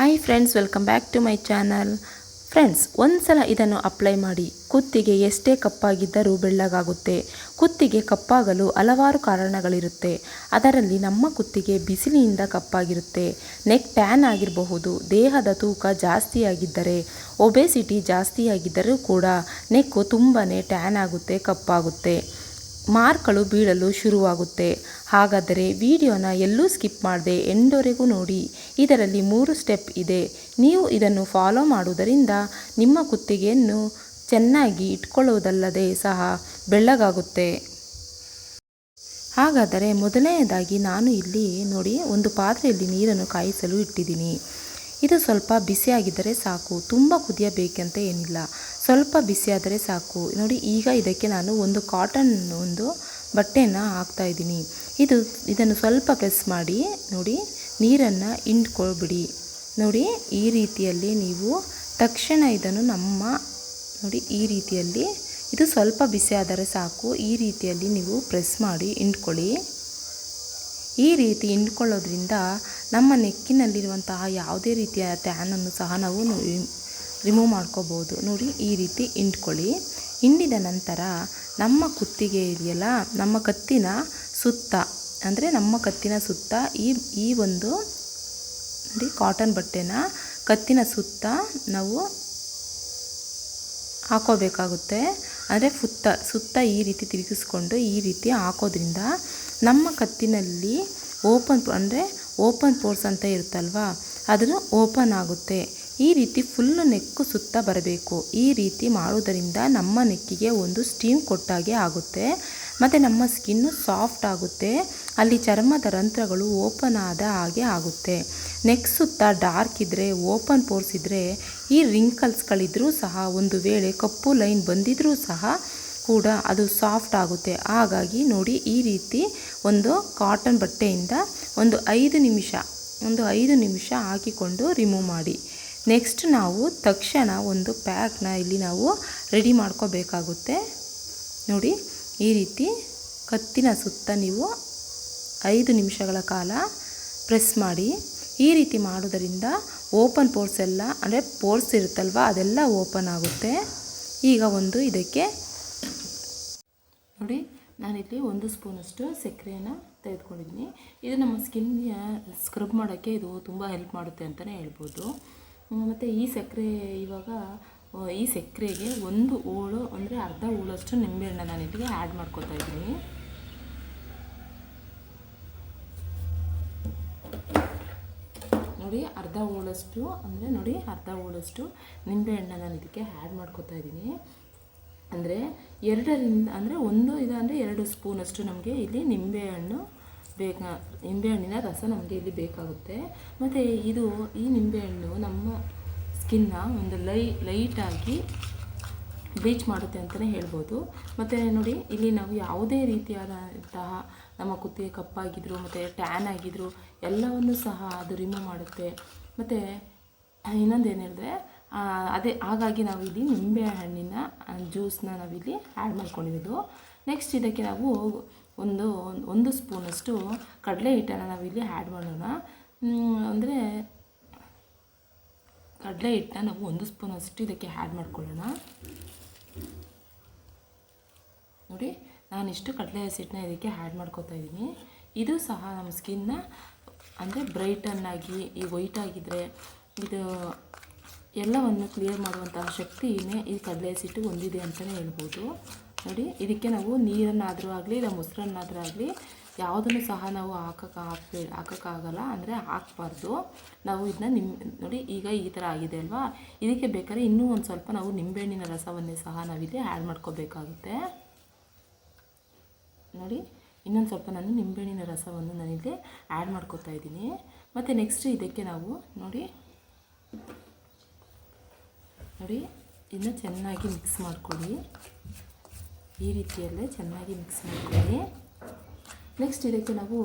Hi friends welcome back to my channel friends ಒಂದು ಸಲ ಇದನ್ನು ಅಪ್ಲೈ ಮಾಡಿ. ಕುತ್ತಿಗೆ ಎಷ್ಟೇ ಕಪ್ಪಾಗಿದ್ದರೂ ಬೆಳ್ಳಗಾಗುತ್ತೆ. ಕುತ್ತಿಗೆ ಕಪ್ಪಾಗಲು ಹಲವಾರು ಕಾರಣಗಳಿರುತ್ತೆ. ಅದರಲ್ಲಿ ನಮ್ಮ ಕುತ್ತಿಗೆ ಬಿಸಿಲಿನಿಂದ ಕಪ್ಪಾಗಿರುತ್ತೆ. ನೆಕ್ ಟ್ಯಾನ್ ಆಗಿರಬಹುದು, ದೇಹದ ತೂಕ ಜಾಸ್ತಿಯಾಗಿದ್ದರೆ ಒಬೆಸಿಟಿ ಜಾಸ್ತಿಯಾಗಿದ್ದರೂ ಕೂಡ ನೆಕ್ಕು ತುಂಬಾ ಟ್ಯಾನ್ ಆಗುತ್ತೆ, ಕಪ್ಪಾಗುತ್ತೆ. ಮಾರ್ಕ್ಗಳು ಬೀಳಲು ಶುರುವಾಗುತ್ತೆ. ಹಾಗಾದರೆ ವಿಡಿಯೋನ ಎಲ್ಲೂ ಸ್ಕಿಪ್ ಮಾಡದೆ ಎಂಡವರೆಗೂ ನೋಡಿ. ಇದರಲ್ಲಿ ಮೂರು ಸ್ಟೆಪ್ ಇದೆ. ನೀವು ಇದನ್ನು ಫಾಲೋ ಮಾಡುವುದರಿಂದ ನಿಮ್ಮ ಕುತ್ತಿಗೆಯನ್ನು ಚೆನ್ನಾಗಿ ಇಟ್ಕೊಳ್ಳುವುದಲ್ಲದೆ ಸಹ ಬೆಳ್ಳಗಾಗುತ್ತೆ. ಹಾಗಾದರೆ ಮೊದಲನೆಯದಾಗಿ ನಾನು ಇಲ್ಲಿ ನೋಡಿ ಒಂದು ಪಾತ್ರೆಯಲ್ಲಿ ನೀರನ್ನು ಕಾಯಿಸಲು ಇಟ್ಟಿದ್ದೀನಿ. ಇದು ಸ್ವಲ್ಪ ಬಿಸಿಯಾಗಿದ್ದರೆ ಸಾಕು. ತುಂಬ ಕುದಿಯಬೇಕಂತ ಏನಿಲ್ಲ. ಸ್ವಲ್ಪ ಬಿಸಿಯಾದರೆ ಸಾಕು. ನೋಡಿ, ಈಗ ಇದಕ್ಕೆ ನಾನು ಒಂದು ಕಾಟನ್ ಒಂದು ಬಟ್ಟೆಯನ್ನು ಹಾಕ್ತಾ ಇದ್ದೀನಿ. ಇದು, ಇದನ್ನು ಸ್ವಲ್ಪ ಪ್ರೆಸ್ ಮಾಡಿ, ನೋಡಿ, ನೀರನ್ನು ಹಿಂಡ್ಕೊಳ್ಬಿಡಿ. ನೋಡಿ, ಈ ರೀತಿಯಲ್ಲಿ ನೀವು ತಕ್ಷಣ ಇದನ್ನು ನಮ್ಮ, ನೋಡಿ, ಈ ರೀತಿಯಲ್ಲಿ, ಇದು ಸ್ವಲ್ಪ ಬಿಸಿಯಾದರೆ ಸಾಕು. ಈ ರೀತಿಯಲ್ಲಿ ನೀವು ಪ್ರೆಸ್ ಮಾಡಿ, ಹಿಂಡ್ಕೊಳ್ಳಿ. ಈ ರೀತಿ ಹಿಂಡ್ಕೊಳ್ಳೋದ್ರಿಂದ ನಮ್ಮ ನೆಕ್ಕಿನಲ್ಲಿರುವಂತಹ ಯಾವುದೇ ರೀತಿಯ ಟ್ಯಾನನ್ನು ಸಹ ನಾವು ರಿಮೂವ್ ಮಾಡ್ಕೋಬೋದು. ನೋಡಿ, ಈ ರೀತಿ ಹಿಂಡ್ಕೊಳ್ಳಿ. ಹಿಂಡಿದ ನಂತರ ನಮ್ಮ ಕುತ್ತಿಗೆ ಇದೆಯಲ್ಲ, ನಮ್ಮ ಕತ್ತಿನ ಸುತ್ತ, ಅಂದರೆ ನಮ್ಮ ಕತ್ತಿನ ಸುತ್ತ, ಈ ಈ ಒಂದು, ನೋಡಿ ಕಾಟನ್ ಬಟ್ಟೆನ ಕತ್ತಿನ ಸುತ್ತ ನಾವು ಹಾಕೋಬೇಕಾಗುತ್ತೆ. ಅಂದರೆ ಸುತ್ತ ಸುತ್ತ ಈ ರೀತಿ ತಿರುಗಿಸ್ಕೊಂಡು ಈ ರೀತಿ ಹಾಕೋದ್ರಿಂದ ನಮ್ಮ ಕತ್ತಿನಲ್ಲಿ ಓಪನ್, ಅಂದರೆ ಓಪನ್ ಪೋರ್ಸ್ ಅಂತ ಇರುತ್ತಲ್ವಾ, ಅದನ್ನು ಓಪನ್ ಆಗುತ್ತೆ. ಈ ರೀತಿ ಫುಲ್ಲು ನೆಕ್ಕು ಸುತ್ತ ಬರಬೇಕು. ಈ ರೀತಿ ಮಾಡುವುದರಿಂದ ನಮ್ಮ ನೆಕ್ಕಿಗೆ ಒಂದು ಸ್ಟೀಮ್ ಕೊಟ್ಟಾಗೆ ಆಗುತ್ತೆ. ಮತ್ತು ನಮ್ಮ ಸ್ಕಿನ್ನು ಸಾಫ್ಟ್ ಆಗುತ್ತೆ. ಅಲ್ಲಿ ಚರ್ಮದ ರಂಧ್ರಗಳು ಓಪನ್ ಆದ ಹಾಗೆ ಆಗುತ್ತೆ. ನೆಕ್ ಸುತ್ತ ಡಾರ್ಕ್ ಇದ್ದರೆ ಓಪನ್ ಪೋರ್ಸ್ ಇದ್ದರೆ ಈ ರಿಂಕಲ್ಸ್ಗಳಿದ್ರೂ ಸಹ, ಒಂದು ವೇಳೆ ಕಪ್ಪು ಲೈನ್ ಬಂದಿದ್ರೂ ಸಹ ಕೂಡ ಅದು ಸಾಫ್ಟ್ ಆಗುತ್ತೆ. ಹಾಗಾಗಿ ನೋಡಿ, ಈ ರೀತಿ ಒಂದು ಕಾಟನ್ ಬಟ್ಟೆಯಿಂದ ಒಂದು ಐದು ನಿಮಿಷ, ಒಂದು ಐದು ನಿಮಿಷ ಹಾಕಿಕೊಂಡು ರಿಮೂವ್ ಮಾಡಿ. ನೆಕ್ಸ್ಟ್ ನಾವು ತಕ್ಷಣ ಒಂದು ಪ್ಯಾಕ್ನ ಇಲ್ಲಿ ನಾವು ರೆಡಿ ಮಾಡ್ಕೋಬೇಕಾಗುತ್ತೆ. ನೋಡಿ, ಈ ರೀತಿ ಕತ್ತಿನ ಸುತ್ತ ನೀವು ಐದು ನಿಮಿಷಗಳ ಕಾಲ ಪ್ರೆಸ್ ಮಾಡಿ. ಈ ರೀತಿ ಮಾಡೋದರಿಂದ ಓಪನ್ ಪೋರ್ಸ್ ಎಲ್ಲ, ಅಂದರೆ ಪೋರ್ಸ್ ಇರುತ್ತಲ್ವ, ಅದೆಲ್ಲ ಓಪನ್ ಆಗುತ್ತೆ. ಈಗ ಒಂದು ಇದಕ್ಕೆ ನೋಡಿ, ನಾನಿಲ್ಲಿ ಒಂದು ಸ್ಪೂನಷ್ಟು ಸಕ್ಕರೆಯನ್ನು ತೆಗೆದುಕೊಂಡಿದ್ದೀನಿ. ಇದು ನಮ್ಮ ಸ್ಕಿನ್ನ ಸ್ಕ್ರಬ್ ಮಾಡೋಕ್ಕೆ ಇದು ತುಂಬ ಹೆಲ್ಪ್ ಮಾಡುತ್ತೆ ಅಂತಲೇ ಹೇಳ್ಬೋದು. ಮತ್ತು ಈ ಸಕ್ಕರೆ ಇವಾಗ ಈ ಸಕ್ಕರೆಗೆ ಒಂದು ಹೋಳು ಅಂದರೆ ಅರ್ಧ ಹೋಳಷ್ಟು ನಿಂಬೆಹಣ್ಣು ನಾನು ಇಲ್ಲಿಗೆ ಆ್ಯಡ್ ಮಾಡ್ಕೊತಾ ಇದ್ದೀನಿ. ನೋಡಿ, ಅರ್ಧ ಹೋಳಷ್ಟು ಅಂದರೆ ನೋಡಿ, ಅರ್ಧ ಹೋಳಷ್ಟು ನಿಂಬೆಹಣ್ಣು ನಾನು ಇದಕ್ಕೆ ಆ್ಯಡ್ ಮಾಡ್ಕೊತಾ ಇದ್ದೀನಿ. ಅಂದರೆ ಎರಡರಿಂದ, ಅಂದರೆ ಒಂದು ಇದು ಅಂದರೆ ಎರಡು ಸ್ಪೂನಷ್ಟು ನಮಗೆ ಇಲ್ಲಿ ನಿಂಬೆಹಣ್ಣು ಬೇಕ, ನಿಂಬೆಹಣ್ಣಿನ ರಸ ನಮಗೆ ಇಲ್ಲಿ ಬೇಕಾಗುತ್ತೆ. ಮತ್ತು ಇದು ಈ ನಿಂಬೆಹಣ್ಣು ನಮ್ಮ ಸ್ಕಿನ್ನ ಒಂದು ಲೈ ಲೈಟಾಗಿ ಬ್ಲೀಚ್ ಮಾಡುತ್ತೆ ಅಂತಲೇ ಹೇಳ್ಬೋದು. ಮತ್ತು ನೋಡಿ, ಇಲ್ಲಿ ನಾವು ಯಾವುದೇ ರೀತಿಯಾದಂತಹ ನಮ್ಮ ಕುತ್ತಿಗೆ ಕಪ್ಪಾಗಿದ್ರು, ಮತ್ತು ಟ್ಯಾನ್ ಆಗಿದ್ರು ಎಲ್ಲವನ್ನು ಸಹ ಅದು ರಿಮೂವ್ ಮಾಡುತ್ತೆ. ಮತ್ತು ಇನ್ನೊಂದು ಏನು ಹೇಳಿದ್ರೆ ಅದೇ, ಹಾಗಾಗಿ ನಾವು ಇಲ್ಲಿ ನಿಂಬೆ ಹಣ್ಣಿನ ಜ್ಯೂಸನ್ನ ನಾವಿಲ್ಲಿ ಆ್ಯಡ್ ಮಾಡ್ಕೊಂಡಿರೋದು. ನೆಕ್ಸ್ಟ್ ಇದಕ್ಕೆ ನಾವು ಒಂದು ಒಂದು ಸ್ಪೂನಷ್ಟು ಕಡಲೆ ಹಿಟ್ಟನ್ನು ನಾವಿಲ್ಲಿ ಆ್ಯಡ್ ಮಾಡೋಣ. ಅಂದರೆ ಕಡಲೆ ಹಿಟ್ಟನ್ನ ನಾವು ಒಂದು ಸ್ಪೂನಷ್ಟು ಇದಕ್ಕೆ ಆ್ಯಡ್ ಮಾಡ್ಕೊಳ್ಳೋಣ. ನೋಡಿ, ನಾನಿಷ್ಟು ಕಡಲೆ ಹಸಿಟ್ಟನ್ನ ಇದಕ್ಕೆ ಆ್ಯಡ್ ಮಾಡ್ಕೊತಾ ಇದ್ದೀನಿ. ಇದು ಸಹ ನಮ್ಮ ಸ್ಕಿನ್ನ ಅಂದರೆ ಬ್ರೈಟನ್ನಾಗಿ ಈ ವೈಟ್ ಆಗಿದ್ದರೆ ಇದು ಎಲ್ಲವನ್ನು ಕ್ಲಿಯರ್ ಮಾಡುವಂತಹ ಶಕ್ತಿನೇ ಈ ಕಡಲೆ ಹಸಿಟ್ಟು ಹೊಂದಿದೆ ಅಂತಲೇ ಹೇಳ್ಬೋದು. ನೋಡಿ, ಇದಕ್ಕೆ ನಾವು ನೀರನ್ನಾದರೂ ಆಗಲಿ, ಇಲ್ಲ ಮೊಸರನ್ನಾದರೂ ಆಗಲಿ, ಯಾವುದನ್ನು ಸಹ ನಾವು ಹಾಕಕ್ಕೆ ಹಾಕ್ಬೇ, ಹಾಕೋಕ್ಕಾಗಲ್ಲ, ಅಂದರೆ ಹಾಕ್ಬಾರ್ದು. ನಾವು ಇದನ್ನ ನಿಮ್, ನೋಡಿ, ಈಗ ಈ ಥರ ಆಗಿದೆ ಅಲ್ವಾ? ಇದಕ್ಕೆ ಬೇಕಾದ್ರೆ ಇನ್ನೂ ಒಂದು ಸ್ವಲ್ಪ ನಾವು ನಿಂಬೆಹಣ್ಣಿನ ರಸವನ್ನೇ ಸಹ ನಾವಿಲ್ಲಿ ಆ್ಯಡ್ ಮಾಡ್ಕೋಬೇಕಾಗುತ್ತೆ. ನೋಡಿ, ಇನ್ನೊಂದು ಸ್ವಲ್ಪ ನಾನು ನಿಂಬೆಹಣ್ಣಿನ ರಸವನ್ನು ನಾನಿಲ್ಲಿ ಆ್ಯಡ್ ಮಾಡ್ಕೋತಾ ಇದ್ದೀನಿ. ಮತ್ತು ನೆಕ್ಸ್ಟ್ ಇದಕ್ಕೆ ನಾವು, ನೋಡಿ ನೋಡಿ ಇನ್ನೂ ಚೆನ್ನಾಗಿ ಮಿಕ್ಸ್ ಮಾಡ್ಕೊಳ್ಳಿ ಈ ರೀತಿಯಲ್ಲೇ ಚೆನ್ನಾಗಿ ಮಿಕ್ಸ್ ಮಾಡ್ಕೊಳ್ಳಿ. ನೆಕ್ಸ್ಟ್ ಇದಕ್ಕೆ ನಾವು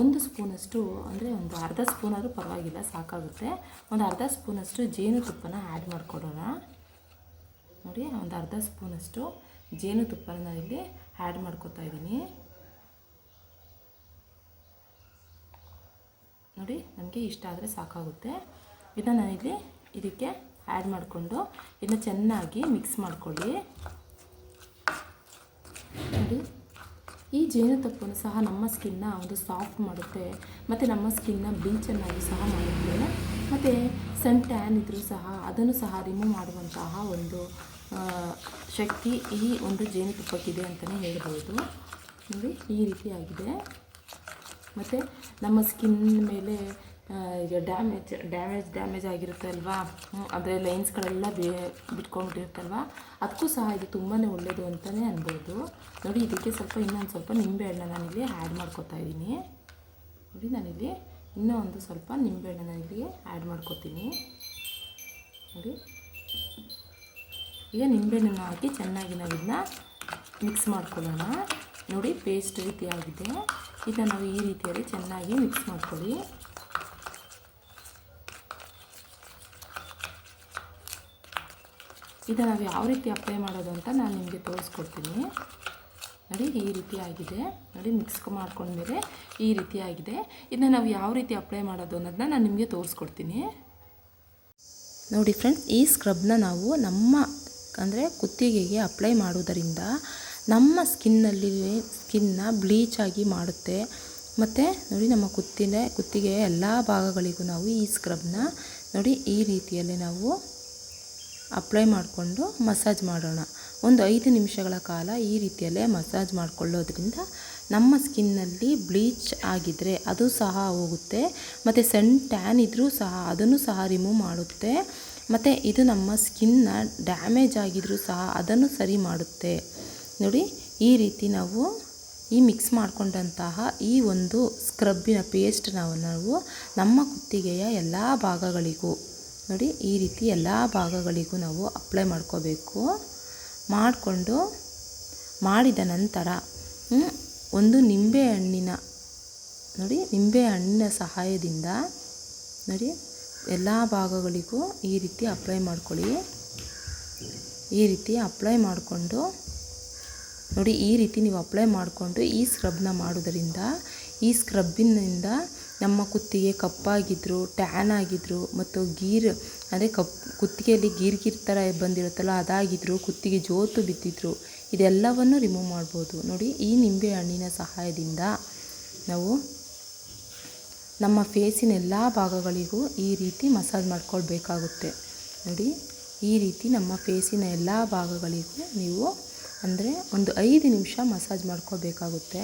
ಒಂದು ಸ್ಪೂನಷ್ಟು, ಅಂದರೆ ಒಂದು ಅರ್ಧ ಸ್ಪೂನಾದರೂ ಪರವಾಗಿಲ್ಲ, ಸಾಕಾಗುತ್ತೆ. ಒಂದು ಅರ್ಧ ಸ್ಪೂನಷ್ಟು ಜೇನುತುಪ್ಪನ ಆ್ಯಡ್ ಮಾಡಿಕೊಡೋಣ ನೋಡಿ, ಒಂದು ಅರ್ಧ ಸ್ಪೂನಷ್ಟು ಜೇನುತುಪ್ಪನ ಇಲ್ಲಿ ಆ್ಯಡ್ ಮಾಡ್ಕೊತಾ ಇದ್ದೀನಿ. ನೋಡಿ, ನಮಗೆ ಇಷ್ಟ ಆದರೆ ಸಾಕಾಗುತ್ತೆ. ಇದನ್ನು ಇಲ್ಲಿ ಇದಕ್ಕೆ ಆ್ಯಡ್ ಮಾಡಿಕೊಂಡು, ಇದನ್ನ ಚೆನ್ನಾಗಿ ಮಿಕ್ಸ್ ಮಾಡ್ಕೊಳ್ಳಿ ನೋಡಿ ಈ ಜೇನುತುಪ್ಪನು ಸಹ ನಮ್ಮ ಸ್ಕಿನ್ನ ಒಂದು ಸಾಫ್ಟ್ ಮಾಡುತ್ತೆ. ಮತ್ತು ನಮ್ಮ ಸ್ಕಿನ್ನ ಬ್ಲೀಚನ್ನಾಗಿ ಸಹ ಮಾಡುತ್ತೆ. ಮತ್ತು ಸನ್ ಟ್ಯಾನ್ ಇದ್ದರೂ ಸಹ ಅದನ್ನು ಸಹ ರಿಮೂವ್ ಮಾಡುವಂತಹ ಒಂದು ಶಕ್ತಿ ಈ ಒಂದು ಜೇನುತುಪ್ಪಕ್ಕಿದೆ ಅಂತಲೇ ಹೇಳ್ಬೋದು ನೋಡಿ, ಈ ರೀತಿಯಾಗಿದೆ. ಮತ್ತು ನಮ್ಮ ಸ್ಕಿನ್ ಮೇಲೆ ಈಗ ಡ್ಯಾಮೇಜ್ ಡ್ಯಾಮೇಜ್ ಡ್ಯಾಮೇಜ್ ಆಗಿರುತ್ತೆ ಅಲ್ವಾ? ಅಂದರೆ ಲೈನ್ಸ್ಗಳೆಲ್ಲ ಬೇ, ಬಿಟ್ಕೊಂಡ್ಬಿಟ್ಟಿರುತ್ತಲ್ವ? ಅದಕ್ಕೂ ಸಹ ಇದು ತುಂಬಾ ಒಳ್ಳೆಯದು ಅಂತಲೇ ಅನ್ಬೋದು. ನೋಡಿ, ಇದಕ್ಕೆ ಸ್ವಲ್ಪ ಇನ್ನೊಂದು ಸ್ವಲ್ಪ ನಿಂಬೆಹಣ್ಣು ನಾನಿಲ್ಲಿ ಆ್ಯಡ್ ಮಾಡ್ಕೊತಾ ಇದ್ದೀನಿ. ನೋಡಿ, ನಾನಿಲ್ಲಿ ಇನ್ನೂ ಒಂದು ಸ್ವಲ್ಪ ನಿಂಬೆಹಣ್ಣು ನಾನಿಲ್ಲಿ ಆ್ಯಡ್ ಮಾಡ್ಕೊತೀನಿ. ನೋಡಿ. ಈಗ ನಿಂಬೆಹಣ್ಣನ್ನು ಹಾಕಿ ಚೆನ್ನಾಗಿ ನಾವು ಮಿಕ್ಸ್ ಮಾಡ್ಕೊಳ್ಳೋಣ. ನೋಡಿ ಪೇಸ್ಟ್ ರೀತಿಯಾಗಿದೆ. ಇದನ್ನು ನಾವು ಈ ರೀತಿಯಲ್ಲಿ ಚೆನ್ನಾಗಿ ಮಿಕ್ಸ್ ಮಾಡ್ಕೊಳ್ಳಿ. ಇದನ್ನು ನಾವು ಯಾವ ರೀತಿ ಅಪ್ಲೈ ಮಾಡೋದು ಅಂತ ನಾನು ನಿಮಗೆ ತೋರಿಸ್ಕೊಡ್ತೀನಿ. ನೋಡಿ, ಈ ರೀತಿ ಆಗಿದೆ. ನೋಡಿ ಮಿಕ್ಸ್ ಮಾಡ್ಕೊಂಡ್ಮೇಲೆ ಈ ರೀತಿ ಆಗಿದೆ. ಇದನ್ನ ನಾವು ಯಾವ ರೀತಿ ಅಪ್ಲೈ ಮಾಡೋದು ಅನ್ನೋದನ್ನ ನಾನು ನಿಮಗೆ ತೋರಿಸ್ಕೊಡ್ತೀನಿ. ನೋಡಿ ಫ್ರೆಂಡ್ಸ್ ಈ ಸ್ಕ್ರಬ್ನ ನಾವು ನಮ್ಮ, ಅಂದರೆ ಕುತ್ತಿಗೆಗೆ ಅಪ್ಲೈ ಮಾಡುವುದರಿಂದ ನಮ್ಮ ಸ್ಕಿನ್ನಲ್ಲಿ ಸ್ಕಿನ್ನ ಬ್ಲೀಚ್ ಆಗಿ ಮಾಡುತ್ತೆ. ಮತ್ತು ನೋಡಿ, ನಮ್ಮ ಕುತ್ತಿನ, ಕುತ್ತಿಗೆಯ ಎಲ್ಲ ಭಾಗಗಳಿಗೂ ನಾವು ಈ ಸ್ಕ್ರಬ್ನ ನೋಡಿ ಈ ರೀತಿಯಲ್ಲಿ ನಾವು ಅಪ್ಲೈ ಮಾಡಿಕೊಂಡು ಮಸಾಜ್ ಮಾಡೋಣ. ಒಂದು ಐದು ನಿಮಿಷಗಳ ಕಾಲ ಈ ರೀತಿಯಲ್ಲೇ ಮಸಾಜ್ ಮಾಡಿಕೊಳ್ಳೋದ್ರಿಂದ ನಮ್ಮ ಸ್ಕಿನ್ನಲ್ಲಿ ಬ್ಲೀಚ್ ಆಗಿದ್ದರೆ ಅದು ಸಹ ಹೋಗುತ್ತೆ. ಮತ್ತು ಸಣ್ಣ ಟ್ಯಾನ್ ಇದ್ದರೂ ಸಹ ಅದನ್ನು ಸಹ ರಿಮೂವ್ ಮಾಡುತ್ತೆ. ಮತ್ತು ಇದು ನಮ್ಮ ಸ್ಕಿನ್ನ ಡ್ಯಾಮೇಜ್ ಆಗಿದ್ರೂ ಸಹ ಅದನ್ನು ಸರಿ ಮಾಡುತ್ತೆ. ನೋಡಿ, ಈ ರೀತಿ ನಾವು ಈ ಮಿಕ್ಸ್ ಮಾಡಿಕೊಂಡಂತಹ ಈ ಒಂದು ಸ್ಕ್ರಬ್ಬಿನ ಪೇಸ್ಟ್ ನಾವು ನಾವು ನಮ್ಮ ಕುತ್ತಿಗೆಯ ಎಲ್ಲ ಭಾಗಗಳಿಗೂ ನೋಡಿ, ಈ ರೀತಿ ಎಲ್ಲ ಭಾಗಗಳಿಗೂ ನಾವು ಅಪ್ಲೈ ಮಾಡ್ಕೋಬೇಕು. ಮಾಡಿಕೊಂಡು ಮಾಡಿದ ನಂತರ ಒಂದು ನಿಂಬೆ ಹಣ್ಣಿನ, ನೋಡಿ, ನಿಂಬೆ ಹಣ್ಣಿನ ಸಹಾಯದಿಂದ, ನೋಡಿ, ಎಲ್ಲ ಭಾಗಗಳಿಗೂ ಈ ರೀತಿ ಅಪ್ಲೈ ಮಾಡ್ಕೊಳ್ಳಿ. ಈ ರೀತಿ ಅಪ್ಲೈ ಮಾಡಿಕೊಂಡು, ನೋಡಿ, ಈ ರೀತಿ ನೀವು ಅಪ್ಲೈ ಮಾಡಿಕೊಂಡು ಈ ಸ್ಕ್ರಬ್ನ ಮಾಡೋದರಿಂದ ಈ ಸ್ಕ್ರಬ್ಬಿನಿಂದ ನಮ್ಮ ಕುತ್ತಿಗೆ ಕಪ್ಪಾಗಿದ್ರು, ಟ್ಯಾನ್ ಆಗಿದ್ರು ಮತ್ತು ಗೀರ್ ಅಂದರೆ ಕಪ್, ಕುತ್ತಿಗೆಯಲ್ಲಿ ಗೀರ್ ಗೀರ್ ಥರ ಬಂದಿರುತ್ತಲ್ಲ ಅದಾಗಿದ್ದರು ಕುತ್ತಿಗೆ ಜೋತು ಬಿದ್ದಿದ್ರು. ಇದೆಲ್ಲವನ್ನು ರಿಮೂವ್ ಮಾಡ್ಬೋದು. ನೋಡಿ, ಈ ನಿಂಬೆ ಹಣ್ಣಿನ ಸಹಾಯದಿಂದ ನಾವು ನಮ್ಮ ಫೇಸಿನ ಎಲ್ಲ ಭಾಗಗಳಿಗೂ ಈ ರೀತಿ ಮಸಾಜ್ ಮಾಡ್ಕೊಳ್ಬೇಕಾಗುತ್ತೆ. ನೋಡಿ, ಈ ರೀತಿ ನಮ್ಮ ಫೇಸಿನ ಎಲ್ಲ ಭಾಗಗಳಿಗೂ ನೀವು ಅಂದರೆ ಒಂದು ಐದು ನಿಮಿಷ ಮಸಾಜ್ ಮಾಡ್ಕೋಬೇಕಾಗುತ್ತೆ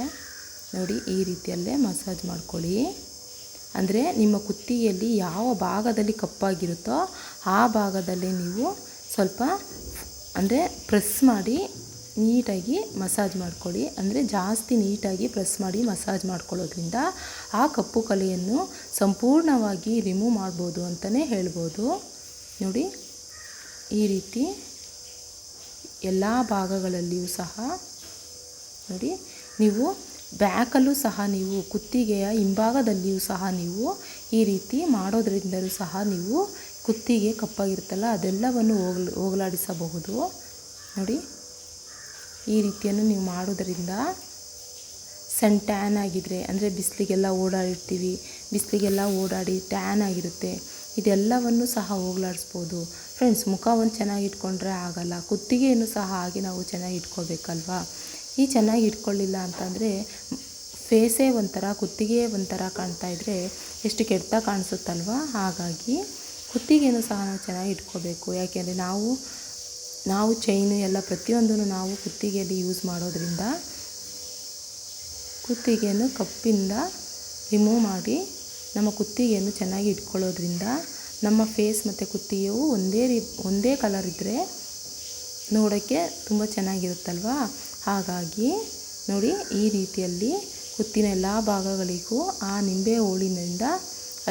ನೋಡಿ, ಈ ರೀತಿಯಲ್ಲೇ ಮಸಾಜ್ ಮಾಡ್ಕೊಳ್ಳಿ. ಅಂದರೆ ನಿಮ್ಮ ಕುತ್ತಿಗೆಯಲ್ಲಿ ಯಾವ ಭಾಗದಲ್ಲಿ ಕಪ್ಪಾಗಿರುತ್ತೋ ಆ ಭಾಗದಲ್ಲಿ ನೀವು ಸ್ವಲ್ಪ ಅಂದರೆ ಪ್ರೆಸ್ ಮಾಡಿ ನೀಟಾಗಿ ಮಸಾಜ್ ಮಾಡ್ಕೊಳ್ಳಿ. ಅಂದರೆ ಜಾಸ್ತಿ ನೀಟಾಗಿ ಪ್ರೆಸ್ ಮಾಡಿ ಮಸಾಜ್ ಮಾಡ್ಕೊಳ್ಳೋದ್ರಿಂದ ಆ ಕಪ್ಪು ಕಲೆಯನ್ನು ಸಂಪೂರ್ಣವಾಗಿ ರಿಮೂವ್ ಮಾಡ್ಬೋದು ಅಂತಲೇ ಹೇಳ್ಬೋದು. ನೋಡಿ, ಈ ರೀತಿ ಎಲ್ಲ ಭಾಗಗಳಲ್ಲಿಯೂ ಸಹ ನೋಡಿ, ನೀವು ಬ್ಯಾಕಲ್ಲೂ ಸಹ ನೀವು, ಕುತ್ತಿಗೆಯ ಹಿಂಭಾಗದಲ್ಲಿಯೂ ಸಹ ನೀವು ಈ ರೀತಿ ಮಾಡೋದ್ರಿಂದಲೂ ಸಹ ನೀವು ಕುತ್ತಿಗೆ ಕಪ್ಪಾಗಿರುತ್ತಲ್ಲ, ಅದೆಲ್ಲವನ್ನು ಹೋಗ್ಲ, ಹೋಗಲಾಡಿಸಬಹುದು. ನೋಡಿ, ಈ ರೀತಿಯನ್ನು ನೀವು ಮಾಡೋದರಿಂದ ಸಣ್ಣ ಟ್ಯಾನ್ ಆಗಿದ್ರೆ, ಅಂದರೆ ಬಿಸಿಲಿಗೆಲ್ಲ ಓಡಾಡಿರ್ತೀವಿ, ಬಿಸಿಲಿಗೆಲ್ಲ ಓಡಾಡಿ ಟ್ಯಾನ್ ಆಗಿರುತ್ತೆ, ಇದೆಲ್ಲವನ್ನು ಸಹ ಹೋಗಲಾಡಿಸ್ಬೋದು. ಫ್ರೆಂಡ್ಸ್ ಮುಖವನ್ನು ಚೆನ್ನಾಗಿ ಇಟ್ಕೊಂಡ್ರೆ ಆಗಲ್ಲ, ಕುತ್ತಿಗೆಯನ್ನು ಸಹ ಹಾಗೆ ನಾವು ಚೆನ್ನಾಗಿ ಇಟ್ಕೋಬೇಕಲ್ವಾ? ಈ ಚೆನ್ನಾಗಿ ಇಟ್ಕೊಳ್ಳಿಲ್ಲ ಅಂತಂದರೆ ಫೇಸೇ ಒಂಥರ ಕುತ್ತಿಗೆ ಒಂಥರ ಕಾಣ್ತಾ ಇದ್ದರೆ ಎಷ್ಟು ಕೆಟ್ಟ ಕಾಣಿಸುತ್ತಲ್ವ? ಹಾಗಾಗಿ ಕುತ್ತಿಗೆಯನ್ನು ಸಹ ನಾವು ಚೆನ್ನಾಗಿ ಇಟ್ಕೋಬೇಕು. ಯಾಕೆಂದರೆ ನಾವು ನಾವು ಚೈನು ಎಲ್ಲ ಪ್ರತಿಯೊಂದನ್ನು ನಾವು ಕುತ್ತಿಗೆಯಲ್ಲಿ ಯೂಸ್ ಮಾಡೋದ್ರಿಂದ ಕುತ್ತಿಗೆಯನ್ನು ಕಪ್ಪಿಂದ ರಿಮೂವ್ ಮಾಡಿ ನಮ್ಮ ಕುತ್ತಿಗೆಯನ್ನು ಚೆನ್ನಾಗಿ ಇಟ್ಕೊಳ್ಳೋದ್ರಿಂದ ನಮ್ಮ ಫೇಸ್ ಮತ್ತು ಕುತ್ತಿಗೆಯು ಒಂದೇ ರೀ, ಒಂದೇ ಕಲರ್ ಇದ್ದರೆ ನೋಡೋಕ್ಕೆ ತುಂಬ ಚೆನ್ನಾಗಿರುತ್ತಲ್ವಾ? ಹಾಗಾಗಿ ನೋಡಿ ಈ ರೀತಿಯಲ್ಲಿ ಕುತ್ತಿನ ಎಲ್ಲ ಭಾಗಗಳಿಗೂ ಆ ನಿಂಬೆ ಹೋಳಿನಿಂದ